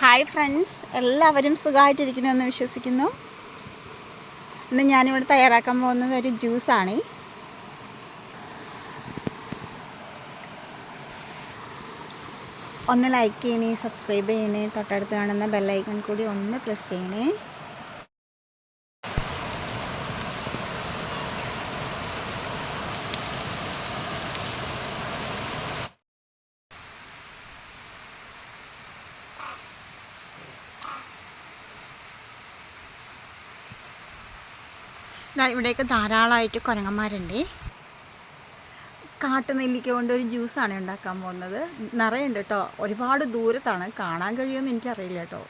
Hi friends എല്ലാവരും സുഖമായിട്ടിരിക്കണമെന്ന് വിശ്വസിക്കുന്നു. ഇന്ന് ഞാനിവിടെ തയ്യാറാക്കാൻ പോകുന്നത് ഒരു ജ്യൂസാണ്. ഒന്ന് ലൈക്ക് ചെയ്യണേ സബ്സ്ക്രൈബ് ചെയ്യണേ തൊട്ടടുത്ത് കാണുന്ന ബെല്ലൈക്കൺ കൂടി ഒന്ന് പ്രസ് ചെയ്യണേ. ഇവിടെയൊക്കെ ധാരാളമായിട്ട് കുരങ്ങന്മാരുണ്ട്. കാട്ടുനെല്ലിക്ക കൊണ്ട് ഒരു ജ്യൂസാണ് ഉണ്ടാക്കാൻ പോകുന്നത്. നിറയുണ്ട് കേട്ടോ. ഒരുപാട് ദൂരത്താണ്. കാണാൻ കഴിയുമെന്ന് എനിക്കറിയില്ല കേട്ടോ.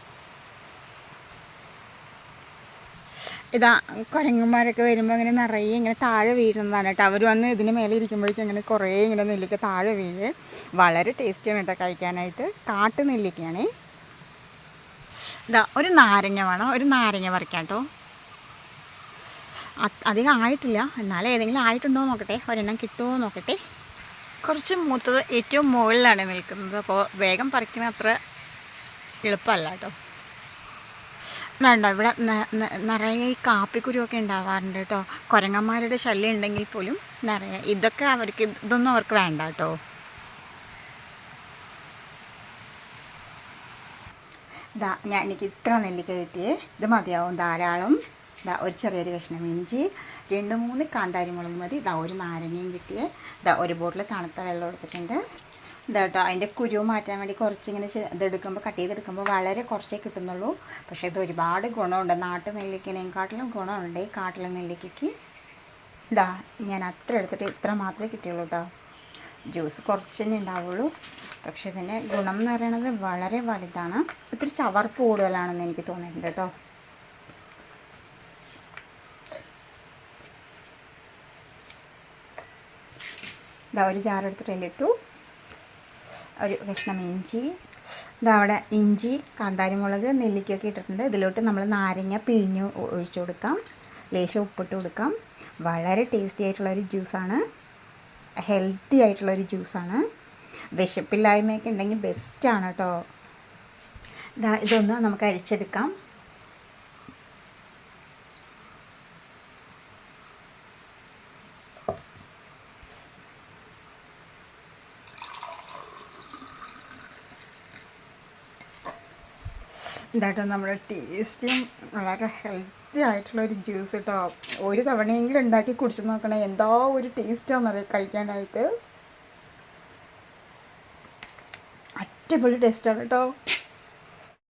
ഇതാ കുരങ്ങന്മാരൊക്കെ വരുമ്പോൾ ഇങ്ങനെ നിറയെ ഇങ്ങനെ താഴെ വീഴുന്നതാണ് കേട്ടോ. അവർ വന്ന് ഇതിന് മേലെ ഇരിക്കുമ്പോഴേക്കും ഇങ്ങനെ കുറേ ഇങ്ങനെ നെല്ലിക്ക താഴെ വീഴ് വളരെ ടേസ്റ്റിയാണ് കേട്ടോ കഴിക്കാനായിട്ട്. കാട്ടു നെല്ലിക്കയാണേ ഇതാ ഒരു നാരങ്ങ വേണം. ഒരു നാരങ്ങ പറിക്കാം കേട്ടോ. അധികം ആയിട്ടില്ല. എന്നാലും ഏതെങ്കിലും ആയിട്ടുണ്ടോ നോക്കട്ടെ. ഒരെണ്ണം കിട്ടുമോ നോക്കട്ടെ. കുറച്ച് മൂത്തത് ഏറ്റവും മുകളിലാണ് നിൽക്കുന്നത്. അപ്പോൾ വേഗം പറിക്കുന്ന അത്ര എളുപ്പമല്ല കേട്ടോ. വേണ്ട ഇവിടെ നിറയെ ഈ കാപ്പിക്കുരുവൊക്കെ ഉണ്ടാവാറുണ്ട് കേട്ടോ. കുരങ്ങന്മാരുടെ ശല്യം ഉണ്ടെങ്കിൽ പോലും നിറയെ. ഇതൊക്കെ അവർക്ക് ഇതൊന്നും അവർക്ക് വേണ്ട കേട്ടോ. ഇതാ ഞാൻ എനിക്ക് ഇത്ര നെല്ലിക്ക കിട്ടിയേ. ഇത് മതിയാവും ധാരാളം. ഇതാ ഒരു ചെറിയൊരു കഷ്ണം ഇഞ്ചി രണ്ട് മൂന്ന് കാന്താരി മുളക് മതി. ഇതാ ഒരു നാരങ്ങയും കിട്ടിയേ. ഇതാ ഒരു ബോട്ടിൽ തണുത്ത വെള്ളം എടുത്തിട്ടുണ്ട്. ഇതാ കേട്ടോ അതിന്റെ കുരു മാറ്റാൻ വേണ്ടി കുറച്ചിങ്ങനെ ഇതെടുക്കുമ്പോൾ കട്ട് ചെയ്തെടുക്കുമ്പോൾ വളരെ കുറച്ചേ കിട്ടുന്നുള്ളൂ. പക്ഷേ ഇത് ഒരുപാട് ഗുണമുണ്ട്. നാട്ടു നെല്ലിക്കനേക്കാട്ടിലും ഗുണമുണ്ട് ഈ കാട്ടിലെ നെല്ലിക്കയ്ക്ക്. ഇതാ ഞാൻ അത്ര എടുത്തിട്ട് ഇത്ര മാത്രമേ കിട്ടിയുള്ളൂ കേട്ടോ ജ്യൂസ് കുറച്ച് തന്നെ ഉണ്ടാവുള്ളൂ. പക്ഷേ ഇതിന്റെ ഗുണം എന്ന് പറയുന്നത് വളരെ വലുതാണ്. ഒത്തിരി ചവർപ്പ് കൂടുതലാണെന്ന് എനിക്ക് തോന്നിയിട്ടുണ്ട് കേട്ടോ ഇതാ ഒരു ജാർ എടുത്തിട്ട് അതിലിട്ടു ഒരു കഷ്ണം ഇഞ്ചി. ഇതാ അവിടെ ഇഞ്ചി കാന്താരിമുളക് നെല്ലിക്കൊക്കെ ഇട്ടിട്ടുണ്ട്. ഇതിലോട്ട് നമ്മൾ നാരങ്ങ പിഴിഞ്ഞ് ഒഴിച്ചു കൊടുക്കാം. ലേശം ഉപ്പിട്ട് കൊടുക്കാം. വളരെ ടേസ്റ്റി ആയിട്ടുള്ള ഒരു ജ്യൂസാണ് ഹെൽത്തി ആയിട്ടുള്ള ഒരു ജ്യൂസാണ് വിശപ്പില്ലായ്മയൊക്കെ ഉണ്ടെങ്കിൽ ബെസ്റ്റാണ് കേട്ടോ ഇതാ ഇതൊന്ന് നമുക്ക് അരിച്ചെടുക്കാം. ഇതാട്ടോ നമ്മുടെ ടേസ്റ്റിയും വളരെ ഹെൽത്തി ആയിട്ടുള്ള ഒരു ജ്യൂസ് കേട്ടോ ഒരു തവണയെങ്കിലും ഉണ്ടാക്കി കുടിച്ചു നോക്കണേ. എന്തോ ഒരു ടേസ്റ്റാണ് ടേസ്റ്റാണെന്നറിയാം കഴിക്കാനായിട്ട്. അടിപൊളി ടേസ്റ്റാണ് കേട്ടോ